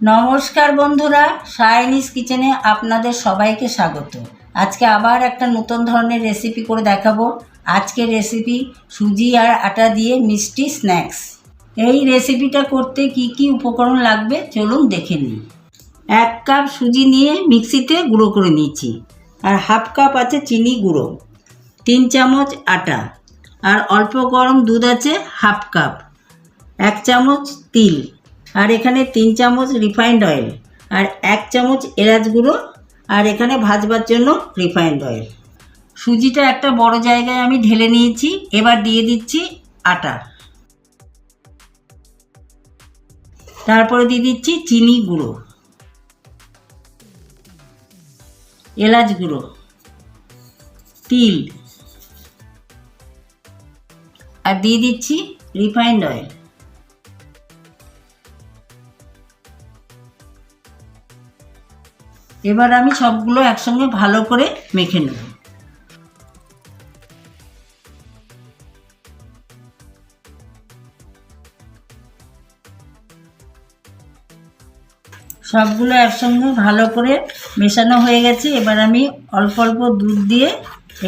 নমস্কার বন্ধুরা সায়নিস কিচেনে আপনাদের সবাইকে স্বাগত। আজকে আবার একটা নতুন ধরনের রেসিপি করে দেখাবো। আজকে রেসিপি সুজি আর আটা দিয়ে মিষ্টি স্ন্যাক্স এই রেসিপিটা করতে কি কি উপকরণ লাগবে চলুন দেখে নিই। এক কাপ সুজি নিয়ে মিক্সিতে গুঁড়ো করে নিয়েছি, আর হাফ কাপ আছে চিনি গুঁড়ো, তিন চামচ আটা, আর অল্প গরম দুধ আছে হাফ কাপ, এক চামচ তিল আর এখানে তিন চামচ রিফাইন্ড অয়েল আর এক চামচ এলাচ গুঁড়ো, আর এখানে ভাজবার জন্য রিফাইন্ড অয়েল সুজিটা একটা বড় জায়গায় আমি ঢেলে নিয়েছি, এবার দিয়ে দিচ্ছি আটা। তারপরে দিয়ে দিচ্ছি চিনি গুঁড়ো। এলাচ গুঁড়ো। তিল। আর দিয়ে দিচ্ছি রিফাইন্ড অয়েল এবার আমি সবগুলো একসঙ্গে ভালো করে মেখে নেব। সবগুলো একসঙ্গে ভালো করে মেশানো হয়ে গেছে। এবার আমি অল্প অল্প দুধ দিয়ে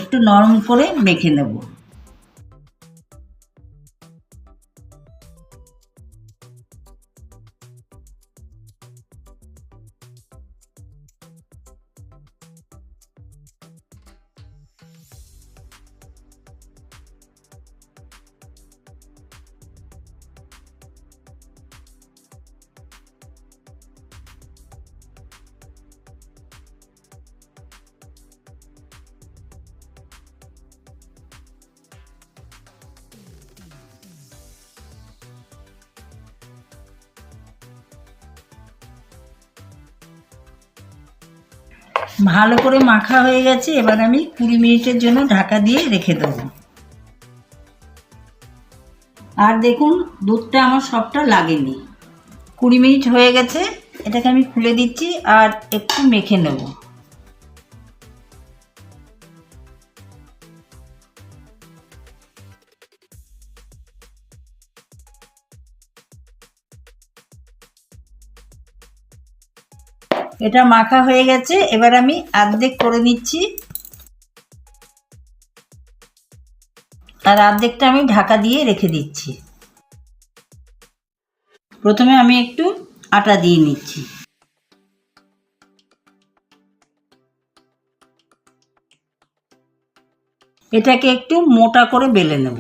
একটু নরম করে মেখে নেব। ভালো করে মাখা হয়ে গেছে, এবার আমি কুড়ি মিনিটের জন্য ঢাকা দিয়ে রেখে দেব। আর দেখুন, দুধটা আমার সবটা লাগেনি। কুড়ি মিনিট হয়ে গেছে, এটাকে আমি খুলে দিচ্ছি আর একটু মেখে নেব। এটা মাখা হয়ে গেছে, এবার আমি অর্ধেক করে নিচ্ছি। আর অর্ধেকটা আমি ঢাকা দিয়ে রেখে দিচ্ছি। প্রথমে আমি একটু আটা দিয়ে নিচ্ছি। এটাকে একটু মোটা করে বেলে নেব।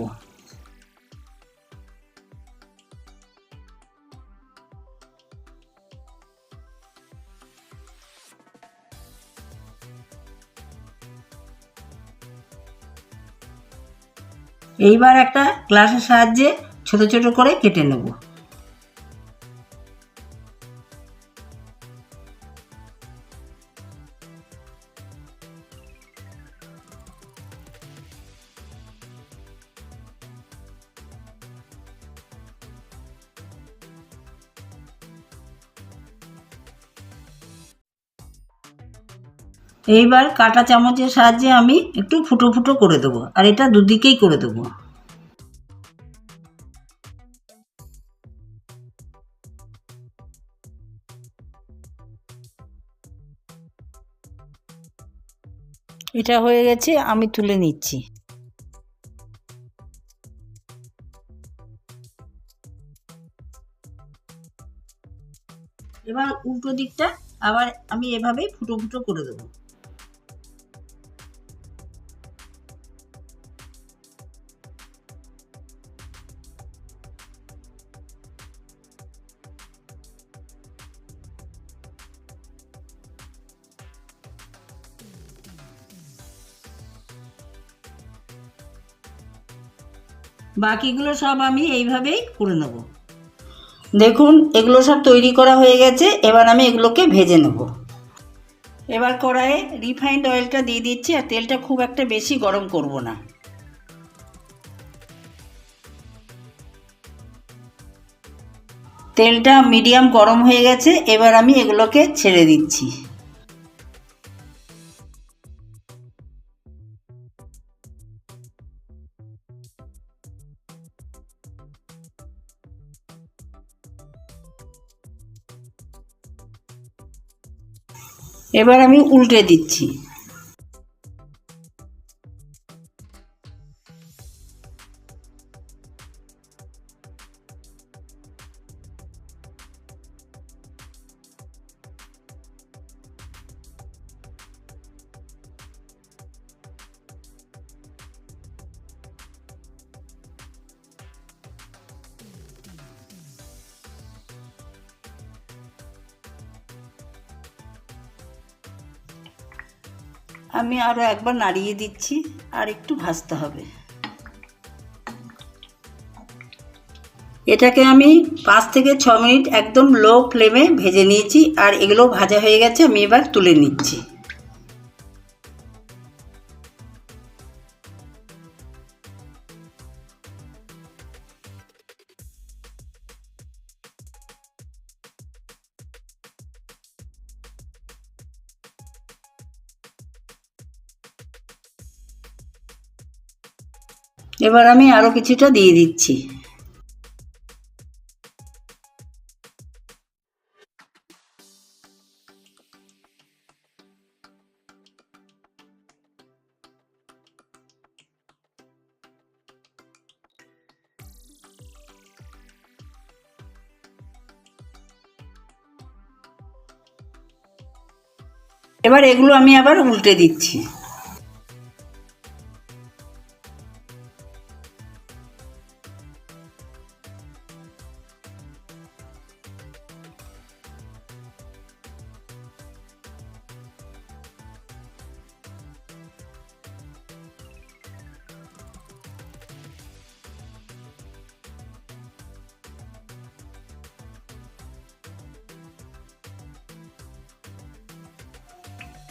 এইবার একটা ক্লাসের সাহায্যে ছোট ছোট করে কেটে নেব। এইবার কাটা চামচের সাহায্যে আমি একটু ফুটো ফুটো করে দেবো, আর এটা দুদিকেই করে দেবো। এটা হয়ে গেছে, আমি তুলে নিচ্ছি। এবার উল্টো দিকটা আবার আমি এভাবেই ফুটো ফুটো করে দেবো। বাকিগুলো সব আমি এইভাবেই করে নেব। দেখুন, এগুলো সব তৈরি করা হয়ে গেছে, এবার আমি এগুলোকে ভেজে নেব। এবার কড়াইয়ে রিফাইন্ড অয়েলটা দিয়ে দিচ্ছি, আর তেলটা খুব একটা বেশি গরম করব না। তেলটা মিডিয়াম গরম হয়ে গেছে, এবার আমি এগুলোকে ছেড়ে দিচ্ছি। এবার আমি উল্টে দিচ্ছি। আমি আরও একবার নাড়িয়ে দিচ্ছি, আর একটু ভাজতে হবে। এটাকে আমি পাঁচ থেকে ছ মিনিট একদম লো ফ্লেমে ভেজে নিয়েছি, আর এগুলো ভাজা হয়ে গেছে, আমি এবার তুলে নিচ্ছি। এবার আমি আরও কিছুটা দিয়ে দিচ্ছি। এবার এগুলো আমি আবার উল্টে দিচ্ছি।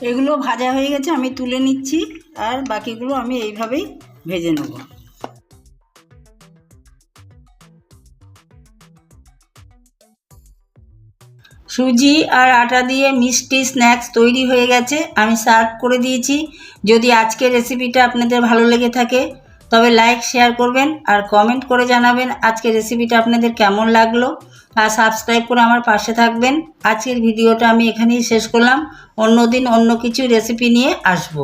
এগুলো ভাজা হয়ে গেছে, আমি তুলে নিচ্ছি আর বাকিগুলো আমি এইভাবেই ভেজে নেব। সুজি আর আটা দিয়ে মিষ্টি স্ন্যাক্স তৈরি হয়ে গেছে, আমি সার্ভ করে দিয়েছি। যদি আজকের রেসিপিটা আপনাদের ভালো লেগে থাকে তবে লাইক শেয়ার করবেন আর কমেন্ট করে জানাবেন আজকের রেসিপিটা আপনাদের কেমন লাগল। আর সাবস্ক্রাইব করে আমার পাশে থাকবেন। আজকের ভিডিওটা আমি এখানেই শেষ করলাম। অন্য দিন অন্য কিছু রেসিপি নিয়ে আসব।